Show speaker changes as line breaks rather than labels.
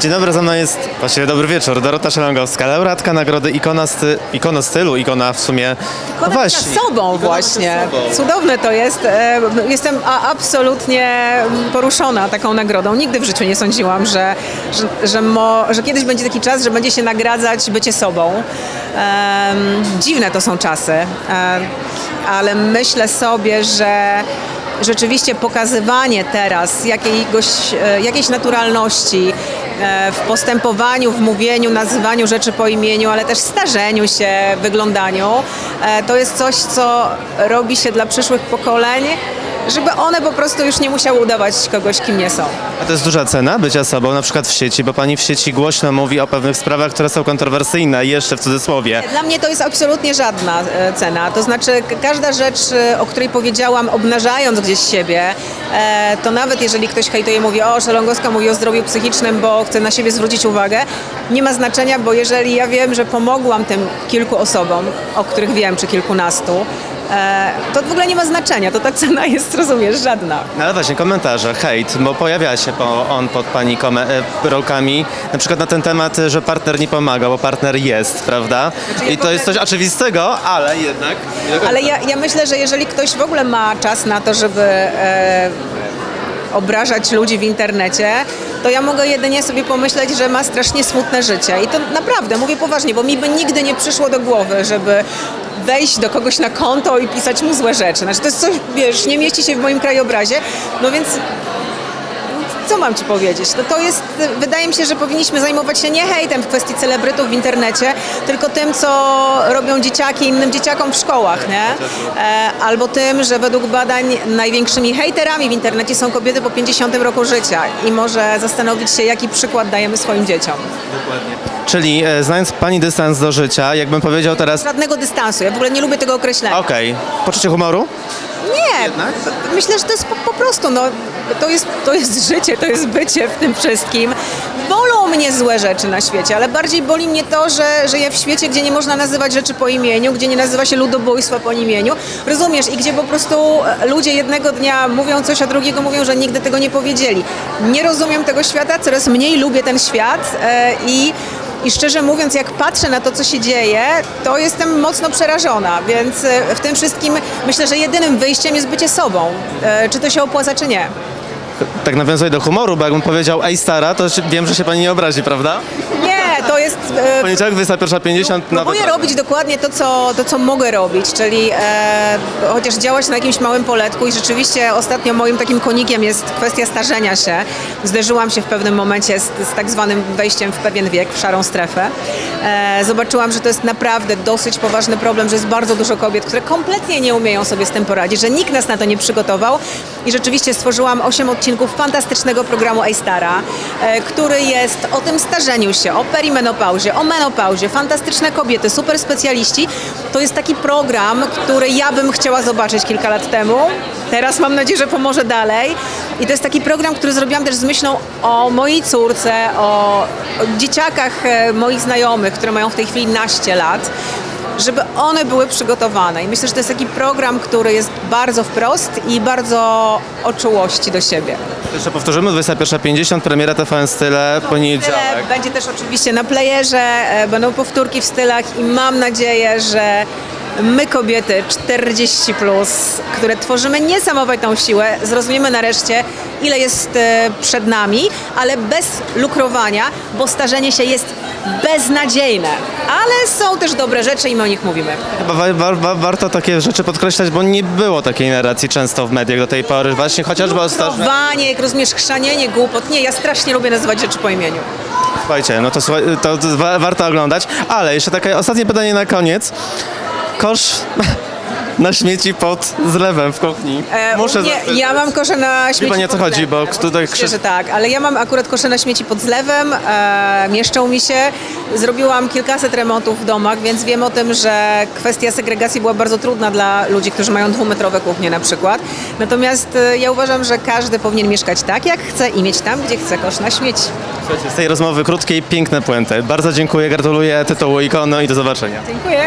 Dzień dobry, ze mną jest, właściwie dobry wieczór, Dorota Szelongowska, laureatka nagrody Ikona, sty, ikona stylu, ikona w sumie, no
Ikona bycia sobą właśnie.
sobą.
Cudowne to jest. E, Jestem absolutnie poruszona taką nagrodą. Nigdy w życiu nie sądziłam, że, że, że, mo, że kiedyś będzie taki czas, że będzie się nagradzać bycie sobą. Dziwne to są czasy, e, ale myślę sobie, że rzeczywiście pokazywanie teraz jakiegoś, e, jakiejś naturalności w postępowaniu, w mówieniu, nazywaniu rzeczy po imieniu, ale też starzeniu się, wyglądaniu, e, to jest coś, co robi się dla przyszłych pokoleń, żeby one po prostu już nie musiały udawać kogoś, kim nie są.
A to jest duża cena bycia sobą, na przykład w sieci, bo pani w sieci głośno mówi o pewnych sprawach, które są kontrowersyjne, jeszcze w cudzysłowie.
Dla mnie to jest absolutnie żadna e, cena. To znaczy każda rzecz, e, o której powiedziałam, obnażając gdzieś siebie, e, to nawet jeżeli ktoś hejtuje, mówi o, Szelongowska mówi o zdrowiu psychicznym, bo chce na siebie zwrócić uwagę, nie ma znaczenia, bo jeżeli ja wiem, że pomogłam tym kilku osobom, o których wiem, czy kilkunastu, to w ogóle nie ma znaczenia. To ta cena jest, rozumiesz, żadna.
No ale właśnie, komentarze, hejt, bo pojawia się po, on pod pani kome, e, rolkami, na przykład na ten temat, że partner nie pomaga, bo partner jest, prawda?
Znaczy,
I to jest coś oczywistego, ale jednak...
Ale ja, ja myślę, że jeżeli ktoś w ogóle ma czas na to, żeby e, obrażać ludzi w internecie, to ja mogę jedynie sobie pomyśleć, że ma strasznie smutne życie. I to naprawdę, mówię poważnie, bo mi by nigdy nie przyszło do głowy, żeby wejść do kogoś na konto i pisać mu złe rzeczy. Znaczy to jest coś, wiesz, nie mieści się w moim krajobrazie, no więc co mam ci powiedzieć? No to jest, wydaje mi się, że powinniśmy zajmować się nie hejtem w kwestii celebrytów w internecie, tylko tym, co robią dzieciaki innym dzieciakom w szkołach, nie? E, albo tym, że według badań największymi hejterami w internecie są kobiety po 50 roku życia i może zastanowić się, jaki przykład dajemy swoim dzieciom.
Czyli e, znając pani dystans do życia, jakbym powiedział teraz...
Żadnego dystansu, ja w ogóle nie lubię tego określenia.
Okej, poczucie humoru?
Nie,
Jednak?
myślę, że to jest po, po prostu, no, to jest, to jest życie, to jest bycie w tym wszystkim. Bolą mnie złe rzeczy na świecie, ale bardziej boli mnie to, że żyję w świecie, gdzie nie można nazywać rzeczy po imieniu, gdzie nie nazywa się ludobójstwa po imieniu, rozumiesz, i gdzie po prostu e, ludzie jednego dnia mówią coś, a drugiego mówią, że nigdy tego nie powiedzieli. Nie rozumiem tego świata, coraz mniej lubię ten świat e, i i szczerze mówiąc, jak patrzę na to, co się dzieje, to jestem mocno przerażona, więc e, w tym wszystkim myślę, że jedynym wyjściem jest bycie sobą. E, Czy to się opłaca, czy nie.
Tak nawiązuję do humoru, bo jakbym powiedział ej stara, to wiem, że się pani nie obrazi, prawda?
Nie, to jest... e,
Poniedziałek 21.50 na
Próbuję robić dokładnie to co, to, co mogę robić, czyli e, chociaż działać na jakimś małym poletku i rzeczywiście ostatnio moim takim konikiem jest kwestia starzenia się. Zderzyłam się w pewnym momencie z, z tak zwanym wejściem w pewien wiek, w szarą strefę. E, zobaczyłam, że to jest naprawdę dosyć poważny problem, że jest bardzo dużo kobiet, które kompletnie nie umieją sobie z tym poradzić, że nikt nas na to nie przygotował i rzeczywiście stworzyłam 8 odcinków fantastycznego programu A-Stara, e, który jest o tym starzeniu się, o perimenopauzie, o menopauzie, fantastyczne kobiety, super specjaliści. To jest taki program, który ja bym chciała zobaczyć kilka lat temu. Teraz mam nadzieję, że pomoże dalej. I to jest taki program, który zrobiłam też z myślą o mojej córce, o, o dzieciakach e, moich znajomych, które mają w tej chwili naście lat żeby one były przygotowane. I myślę, że to jest taki program, który jest bardzo wprost i bardzo o czułości do siebie.
Jeszcze powtórzymy, 21.50, premiera TVN Style, poniedziałek.
Będzie też oczywiście na playerze, e, będą powtórki w stylach i mam nadzieję, że my kobiety 40+, plus, które tworzymy niesamowitą siłę, zrozumiemy nareszcie, ile jest e, przed nami, ale bez lukrowania, bo starzenie się jest beznadziejne. Ale są też dobre rzeczy i my o nich mówimy.
Chyba wa- wa- wa- warto takie rzeczy podkreślać, bo nie było takiej narracji często w mediach do tej pory, właśnie chociażby o stażu.
Lukrowanie, jak rozumiesz, chrzanienie głupot. Nie, ja strasznie lubię nazywać rzeczy po imieniu.
Słuchajcie, no to, słuchaj- to, to wa- warto oglądać, ale jeszcze takie ostatnie pytanie na koniec. Kosz na śmieci pod zlewem w kuchni.
E,
Muszę
nie,
zapytać.
ja mam kosze na śmieci
pani, o co
pod
chodzi,
zlewem.
bo tutaj
Oczywiście,
krzyż-
że tak, ale ja mam akurat kosze na śmieci pod zlewem, e, mieszczą mi się. Zrobiłam kilkaset remontów w domach, więc wiem o tym, że kwestia segregacji była bardzo trudna dla ludzi, którzy mają dwumetrowe kuchnie na przykład. Natomiast e, ja uważam, że każdy powinien mieszkać tak, jak chce i mieć tam, gdzie chce kosz na śmieci.
Słuchajcie, z tej rozmowy krótkiej piękne puenty. Bardzo dziękuję, gratuluję tytułu ikony i do zobaczenia.
Dziękuję.